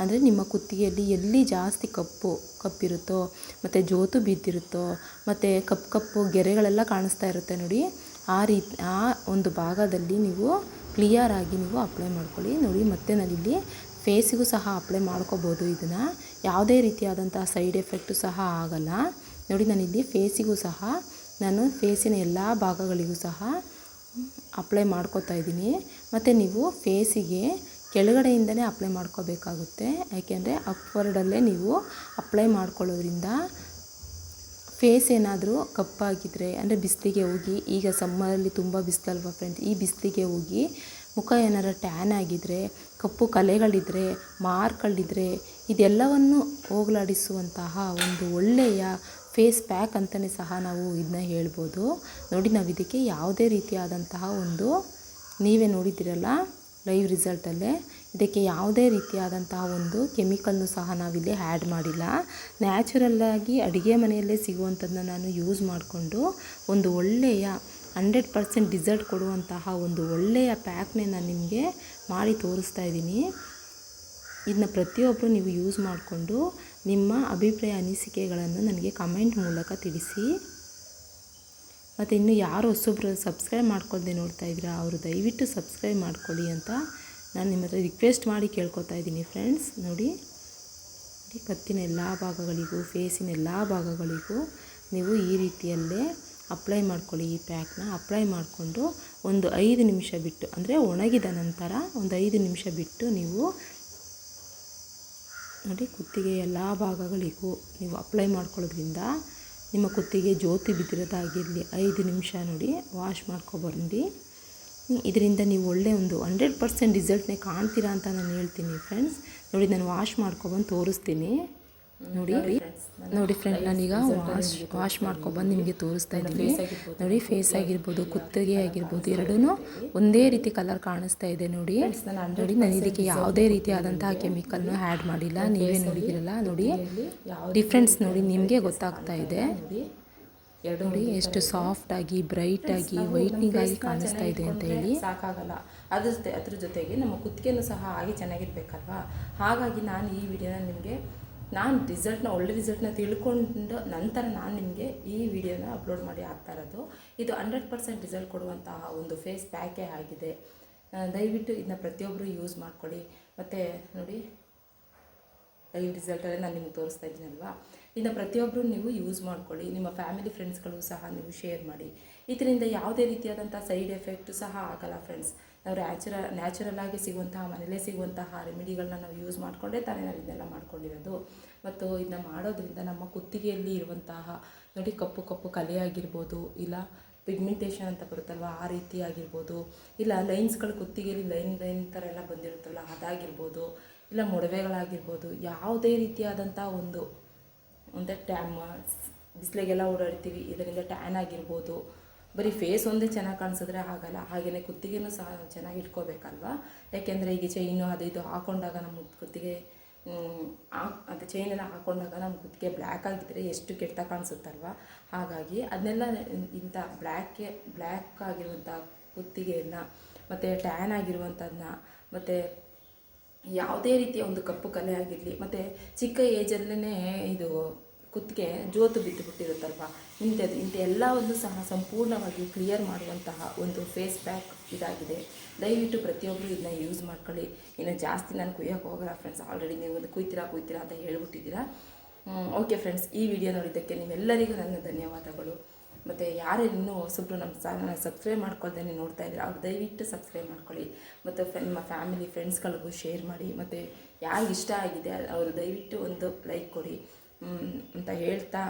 ಅಂದರೆ ನಿಮ್ಮ ಕುತ್ತಿಗೆಯಲ್ಲಿ ಎಲ್ಲಿ ಜಾಸ್ತಿ ಕಪ್ಪು, ಕಪ್ಪಿರುತ್ತೋ, ಮತ್ತು ಜೋತು ಬಿದ್ದಿರುತ್ತೋ, ಮತ್ತು ಕಪ್ಪು ಕಪ್ಪು ಗೆರೆಗಳೆಲ್ಲ ಕಾಣಿಸ್ತಾ ಇರುತ್ತೆ ನೋಡಿ, ಆ ರೀತಿ, ಆ ಒಂದು ಭಾಗದಲ್ಲಿ ನೀವು ಕ್ಲಿಯರ್ ಆಗಿ ನೀವು ಅಪ್ಲೈ ಮಾಡ್ಕೊಳ್ಳಿ. ನೋಡಿ, ಮತ್ತೆ ನಾನಿಲ್ಲಿ ಫೇಸಿಗೂ ಸಹ ಅಪ್ಲೈ ಮಾಡ್ಕೋಬೋದು ಇದನ್ನು. ಯಾವುದೇ ರೀತಿಯಾದಂತಹ ಸೈಡ್ ಎಫೆಕ್ಟು ಸಹ ಆಗಲ್ಲ. ನೋಡಿ ನಾನಿಲ್ಲಿ ಫೇಸಿಗೂ ಸಹ, ನಾನು ಫೇಸಿನ ಎಲ್ಲ ಭಾಗಗಳಿಗೂ ಸಹ ಅಪ್ಲೈ ಮಾಡ್ಕೋತಾ ಇದ್ದೀನಿ. ಮತ್ತು ನೀವು ಫೇಸಿಗೆ ಕೆಳಗಡೆಯಿಂದಲೇ ಅಪ್ಲೈ ಮಾಡ್ಕೋಬೇಕಾಗುತ್ತೆ. ಯಾಕೆಂದರೆ ಅಪ್ವರ್ಡಲ್ಲೇ ನೀವು ಅಪ್ಲೈ ಮಾಡ್ಕೊಳ್ಳೋದ್ರಿಂದ ಫೇಸ್ ಏನಾದರೂ ಕಪ್ಪಾಗಿದ್ದರೆ ಅಂದರೆ ಬಿಸಿಲಿಗೆ ಹೋಗಿ, ಈಗ ಸಮ್ಮರಲ್ಲಿ ತುಂಬ ಬಿಸಿಲಲ್ವ ಫ್ರೆಂಡ್ಸ್ ಈ ಬಿಸಿಲಿಗೆ ಹೋಗಿ ಮುಖ ಏನಾರು ಟ್ಯಾನ್ ಆಗಿದ್ದರೆ ಕಪ್ಪು ಕಲೆಗಳಿದ್ದರೆ ಮಾರ್ಕ್ಗಳಿದ್ದರೆ ಇದೆಲ್ಲವನ್ನು ಹೋಗಲಾಡಿಸುವಂತಹ ಒಂದು ಒಳ್ಳೆಯ ಫೇಸ್ ಪ್ಯಾಕ್ ಅಂತಲೇ ಸಹ ನಾವು ಇದನ್ನ ಹೇಳ್ಬೋದು. ನೋಡಿ, ನಾವು ಇದಕ್ಕೆ ಯಾವುದೇ ರೀತಿಯಾದಂತಹ ಒಂದು, ನೀವೇ ನೋಡಿದ್ದೀರಲ್ಲ ಲೈವ್ ರಿಸಲ್ಟಲ್ಲೇ ಇದಕ್ಕೆ ಯಾವುದೇ ರೀತಿಯಾದಂತಹ ಒಂದು ಕೆಮಿಕಲ್ನು ಸಹ ನಾವಿಲ್ಲಿ ಆ್ಯಡ್ ಮಾಡಿಲ್ಲ. ನ್ಯಾಚುರಲ್ಲಾಗಿ ಅಡುಗೆ ಮನೆಯಲ್ಲೇ ಸಿಗುವಂಥದ್ದನ್ನ ನಾನು ಯೂಸ್ ಮಾಡಿಕೊಂಡು ಒಂದು ಒಳ್ಳೆಯ ಹಂಡ್ರೆಡ್ ಪರ್ಸೆಂಟ್ ಡಿಸರ್ಟ್ ಕೊಡುವಂತಹ ಒಂದು ಒಳ್ಳೆಯ ಪ್ಯಾಕ್ನೇ ನಾನು ನಿಮಗೆ ಮಾಡಿ ತೋರಿಸ್ತಾ ಇದ್ದೀನಿ. ಇದನ್ನ ಪ್ರತಿಯೊಬ್ಬರು ನೀವು ಯೂಸ್ ಮಾಡಿಕೊಂಡು ನಿಮ್ಮ ಅಭಿಪ್ರಾಯ, ಅನಿಸಿಕೆಗಳನ್ನು ನನಗೆ ಕಮೆಂಟ್ ಮೂಲಕ ತಿಳಿಸಿ. ಮತ್ತು ಇನ್ನು ಯಾರು ಹೊಸೊಬ್ರು ಸಬ್ಸ್ಕ್ರೈಬ್ ಮಾಡ್ಕೊಳ್ದೆ ನೋಡ್ತಾ ಇದ್ದೀರಾ, ಅವರು ದಯವಿಟ್ಟು ಸಬ್ಸ್ಕ್ರೈಬ್ ಮಾಡ್ಕೊಳ್ಳಿ ಅಂತ ನಾನು ನಿಮ್ಮ ಹತ್ರ ರಿಕ್ವೆಸ್ಟ್ ಮಾಡಿ ಕೇಳ್ಕೊತಾ ಇದ್ದೀನಿ ಫ್ರೆಂಡ್ಸ್ ನೋಡಿ ಕತ್ತಿನ ಎಲ್ಲ ಭಾಗಗಳಿಗೂ ಫೇಸಿನ ಎಲ್ಲ ಭಾಗಗಳಿಗೂ ನೀವು ಈ ರೀತಿಯಲ್ಲೇ ಅಪ್ಲೈ ಮಾಡ್ಕೊಳ್ಳಿ ಈ ಪ್ಯಾಕ್ನ ಅಪ್ಲೈ ಮಾಡಿಕೊಂಡು ಒಂದು ಐದು ನಿಮಿಷ ಬಿಟ್ಟು, ಅಂದರೆ ಒಣಗಿದ ನಂತರ ಒಂದು ಐದು ನಿಮಿಷ ಬಿಟ್ಟು ನೀವು ನೋಡಿ ಕುತ್ತಿಗೆ ಎಲ್ಲ ಭಾಗಗಳಿಗೂ ನೀವು ಅಪ್ಲೈ ಮಾಡ್ಕೊಳ್ಳೋದ್ರಿಂದ ನಿಮ್ಮ ಕುತ್ತಿಗೆ ಜ್ಯೋತಿ ಬಿದ್ದಿರೋದಾಗಿರಲಿ, ಐದು ನಿಮಿಷ ನೋಡಿ ವಾಶ್ ಮಾಡ್ಕೊಬಂದು ಇದರಿಂದ ನೀವು ಒಳ್ಳೆ ಒಂದು ಹಂಡ್ರೆಡ್ ಪರ್ಸೆಂಟ್ ರಿಸಲ್ಟ್ನೇ ಕಾಣ್ತೀರಾ ಅಂತ ನಾನು ಹೇಳ್ತೀನಿ ಫ್ರೆಂಡ್ಸ್. ನೋಡಿ, ನಾನು ವಾಶ್ ಮಾಡ್ಕೊಬಂದು ತೋರಿಸ್ತೀನಿ. ನೋಡಿ ನೋಡಿ ಫ್ರೆಂಡ್, ನಾನೀಗ ವಾಶ್ ವಾಶ್ ಮಾಡ್ಕೊಬಂದು ನಿಮಗೆ ತೋರಿಸ್ತಾ ಇದ್ದೀನಿ. ನೋಡಿ, ಫೇಸ್ ಆಗಿರ್ಬೋದು, ಕುತ್ತಿಗೆ ಆಗಿರ್ಬೋದು ಎರಡೂ ಒಂದೇ ರೀತಿ ಕಲರ್ ಕಾಣಿಸ್ತಾ ಇದೆ ನೋಡಿ. ನೋಡಿ, ನಾನು ಇದಕ್ಕೆ ಯಾವುದೇ ರೀತಿಯಾದಂತಹ ಕೆಮಿಕಲ್ನು ಆ್ಯಡ್ ಮಾಡಿಲ್ಲ. ನೀವೇ ನೋಡಿದಿರಲ್ಲ ನೋಡಿ. ಡಿಫ್ರೆನ್ಸ್ ನೋಡಿ, ನಿಮಗೆ ಗೊತ್ತಾಗ್ತಾ ಇದೆ. ನೋಡಿ ಎಷ್ಟು ಸಾಫ್ಟ್ ಆಗಿ ಬ್ರೈಟ್ ಆಗಿ ವೈಟ್ನಿಂಗ್ ಆಗಿ ಕಾಣಿಸ್ತಾ ಇದೆ ಅಂತ ಹೇಳಿ. ಸಾಕಾಗಲ್ಲ. ಅದ್ರ ಜೊತೆ ಅದ್ರ ಜೊತೆಗೆ ನಮ್ಮ ಕುತ್ತಿಗೆನೂ ಸಹ ಹಾಗೆ ಚೆನ್ನಾಗಿರ್ಬೇಕಲ್ವಾ? ಹಾಗಾಗಿ ನಾನು ಈ ವಿಡಿಯೋನ ನಿಮಗೆ ನಾನು ರಿಸಲ್ಟ್ನ ಒಳ್ಳೆ ರಿಸಲ್ಟ್ನ ತಿಳ್ಕೊಂಡು ನಂತರ ನಾನು ನಿಮಗೆ ಈ ವಿಡಿಯೋನ ಅಪ್ಲೋಡ್ ಮಾಡಿ ಹಾಕ್ತಾ ಇರೋದು. ಇದು ಹಂಡ್ರೆಡ್ ಪರ್ಸೆಂಟ್ ರಿಸಲ್ಟ್ ಕೊಡುವಂತಹ ಒಂದು ಫೇಸ್ ಪ್ಯಾಕೇ ಆಗಿದೆ. ದಯವಿಟ್ಟು ಇದನ್ನ ಪ್ರತಿಯೊಬ್ಬರು ಯೂಸ್ ಮಾಡ್ಕೊಳ್ಳಿ. ಮತ್ತು ನೋಡಿ ಲೈವ್ ರಿಸಲ್ಟಲ್ಲೇ ನಾನು ನಿಮ್ಗೆ ತೋರಿಸ್ತಾ ಇದ್ದೀನಲ್ವಾ? ಇನ್ನು ಪ್ರತಿಯೊಬ್ಬರು ನೀವು ಯೂಸ್ ಮಾಡ್ಕೊಳ್ಳಿ, ನಿಮ್ಮ ಫ್ಯಾಮಿಲಿ ಫ್ರೆಂಡ್ಸ್ಗಳು ಸಹ ನೀವು ಶೇರ್ ಮಾಡಿ. ಇದರಿಂದ ಯಾವುದೇ ರೀತಿಯಾದಂಥ ಸೈಡ್ ಎಫೆಕ್ಟು ಸಹ ಆಗಲ್ಲ ಫ್ರೆಂಡ್ಸ್ ನಾವು ನ್ಯಾಚುರ ನ್ಯಾಚುರಲ್ ಆಗಿ ಸಿಗುವಂತಹ ಮನೆಯಲ್ಲೇ ಸಿಗುವಂತಹ ರೆಮಿಡಿಗಳನ್ನ ನಾವು ಯೂಸ್ ಮಾಡಿಕೊಂಡೇ ತಾನೇ ನಾವು ಇದನ್ನೆಲ್ಲ ಮಾಡ್ಕೊಂಡಿರೋದು. ಮತ್ತು ಇದನ್ನ ಮಾಡೋದ್ರಿಂದ ನಮ್ಮ ಕುತ್ತಿಗೆಯಲ್ಲಿ ಇರುವಂತಹ ನೋಡಿ ಕಪ್ಪು ಕಪ್ಪು ಕಲೆ ಆಗಿರ್ಬೋದು, ಇಲ್ಲ ಪಿಗ್ಮೆಂಟೇಷನ್ ಅಂತ ಬರುತ್ತಲ್ವ, ಆ ರೀತಿ ಆಗಿರ್ಬೋದು, ಇಲ್ಲ ಲೈನ್ಸ್ಗಳು ಕುತ್ತಿಗೆಯಲ್ಲಿ ಲೈನ್ ಲೈನ್ ಥರ ಎಲ್ಲ ಬಂದಿರುತ್ತಲ್ಲ, ಅದಾಗಿರ್ಬೋದು, ಇಲ್ಲ ಮೊಡವೆಗಳಾಗಿರ್ಬೋದು, ಯಾವುದೇ ರೀತಿಯಾದಂಥ ಒಂದು ಅಂದರೆ ಟ್ಯಾಮ್ ಬಿಸಿಲಿಗೆಲ್ಲ ಓಡಾಡ್ತೀವಿ, ಇದರಿಂದ ಟ್ಯಾನ್ ಆಗಿರ್ಬೋದು. ಬರೀ ಫೇಸ್ ಒಂದೇ ಚೆನ್ನಾಗಿ ಕಾಣಿಸಿದ್ರೆ ಆಗಲ್ಲ. ಹಾಗೆಯೇ ಕುತ್ತಿಗೆನೂ ಸಹ ಚೆನ್ನಾಗಿ ಇಟ್ಕೋಬೇಕಲ್ವಾ? ಯಾಕೆಂದರೆ ಈಗ ಚೈನು ಅದು ಇದು ಹಾಕೊಂಡಾಗ ನಮ್ಮ ಕುತ್ತಿಗೆ ಅದು ಚೈನ್ ಎಲ್ಲ ಹಾಕೊಂಡಾಗ ನಮ್ಮ ಕುತ್ತಿಗೆ ಬ್ಲ್ಯಾಕ್ ಆಗಿದ್ದರೆ ಎಷ್ಟು ಕೆಟ್ಟ ಕಾಣಿಸುತ್ತಲ್ವ? ಹಾಗಾಗಿ ಅದನ್ನೆಲ್ಲ ಇಂಥ ಬ್ಲ್ಯಾಕೆ ಬ್ಲ್ಯಾಕ್ ಆಗಿರುವಂಥ ಕುತ್ತಿಗೆಯನ್ನು, ಮತ್ತು ಟ್ಯಾನ್ ಆಗಿರುವಂಥದ್ದನ್ನ ಮತ್ತು ಯಾವುದೇ ರೀತಿಯ ಒಂದು ಕಪ್ಪು ಕಲೆ ಆಗಿರಲಿ, ಮತ್ತು ಚಿಕ್ಕ ಏಜಲ್ಲೇ ಇದು ಕುತ್ತಿಗೆ ಜೋತು ಬಿದ್ದು ಬಿಟ್ಟಿರುತ್ತಲ್ವ? ಇಂಥದ್ದು, ಇಂಥ ಎಲ್ಲವನ್ನು ಸಹ ಸಂಪೂರ್ಣವಾಗಿ ಕ್ಲಿಯರ್ ಮಾಡುವಂತಹ ಒಂದು ಫೇಸ್ ಪ್ಯಾಕ್ ಇದಾಗಿದೆ. ದಯವಿಟ್ಟು ಪ್ರತಿಯೊಬ್ಬರು ಇದನ್ನ ಯೂಸ್ ಮಾಡ್ಕೊಳ್ಳಿ. ಇನ್ನು ಜಾಸ್ತಿ ನಾನು ಕುಯ್ಯೋಕೆ ಹೋಗಲ್ಲ ಫ್ರೆಂಡ್ಸ್ ಆಲ್ರೆಡಿ ನೀವು ಒಂದು ಕುಯ್ತೀರಾ ಕುಯ್ತೀರಾ ಅಂತ ಹೇಳ್ಬಿಟ್ಟಿದ್ದೀರಾ? ಓಕೆ ಫ್ರೆಂಡ್ಸ್ ಈ ವಿಡಿಯೋ ನೋಡಿದ್ದಕ್ಕೆ ನಿಮ್ಮೆಲ್ಲರಿಗೂ ನನ್ನ ಧನ್ಯವಾದಗಳು. ಮತ್ತು ಯಾರೇ ಇನ್ನೂ ಹೊಸಬ್ರು ನಮ್ಮ ಚಾನಲ್ನ ಸಬ್ಸ್ಕ್ರೈಬ್ ಮಾಡ್ಕೊಳ್ದೇ ನೋಡ್ತಾ ಇದ್ದೀರಾ, ಅವ್ರು ದಯವಿಟ್ಟು ಸಬ್ಸ್ಕ್ರೈಬ್ ಮಾಡ್ಕೊಳ್ಳಿ. ಮತ್ತು ನಿಮ್ಮ ಫ್ಯಾಮಿಲಿ ಫ್ರೆಂಡ್ಸ್ಗಳಿಗೂ ಶೇರ್ ಮಾಡಿ, ಮತ್ತು ಯಾರಿಗೆ ಇಷ್ಟ ಆಗಿದೆ ಅವರು ದಯವಿಟ್ಟು ಒಂದು ಲೈಕ್ ಕೊಡಿ ಅಂತ ಹೇಳ್ತಾ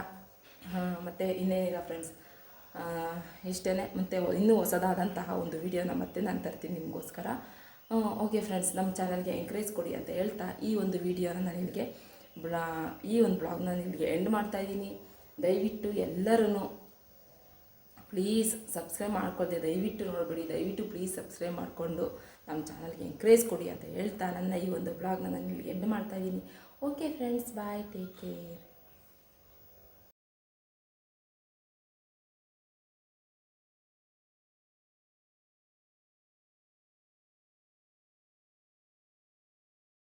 ಮತ್ತು ಇನ್ನೇನಿಲ್ಲ ಫ್ರೆಂಡ್ಸ್ ಇಷ್ಟೇ ಮತ್ತು ಇನ್ನೂ ಹೊಸದಾದಂತಹ ಒಂದು ವಿಡಿಯೋನ ಮತ್ತೆ ನಾನು ತರ್ತೀನಿ ನಿಮಗೋಸ್ಕರ. ಓಕೆ ಫ್ರೆಂಡ್ಸ್ ನಮ್ಮ ಚಾನಲ್ಗೆ ಎಂಕರೇಜ್ ಕೊಡಿ ಅಂತ ಹೇಳ್ತಾ ಈ ಒಂದು ವಿಡಿಯೋನ ನಾನು ನಿಮಗೆ ಬ್ಲಾ, ಈ ಒಂದು ಬ್ಲಾಗ್ನ ನಿಮಗೆ ಎಂಡ್ ಮಾಡ್ತಾಯಿದ್ದೀನಿ ದಯವಿಟ್ಟು ಎಲ್ಲರೂ ಪ್ಲೀಸ್ ಸಬ್ಸ್ಕ್ರೈಬ್ ಮಾಡ್ಕೊಳ್ದೆ. ದಯವಿಟ್ಟು ನೋಡಿಬಿಡಿ. ದಯವಿಟ್ಟು ಪ್ಲೀಸ್ ಸಬ್ಸ್ಕ್ರೈಬ್ ಮಾಡಿಕೊಂಡು ನಮ್ಮ ಚಾನಲ್ಗೆ ಎಂಕರೇಜ್ ಕೊಡಿ ಅಂತ ಹೇಳ್ತಾ ನನ್ನ ಈ ಒಂದು ಬ್ಲಾಗ್ನ ನಾನು ಇಲ್ಲಿ ಎಂಡ್ ಮಾಡ್ತಾಯಿದ್ದೀನಿ okay friends bye take care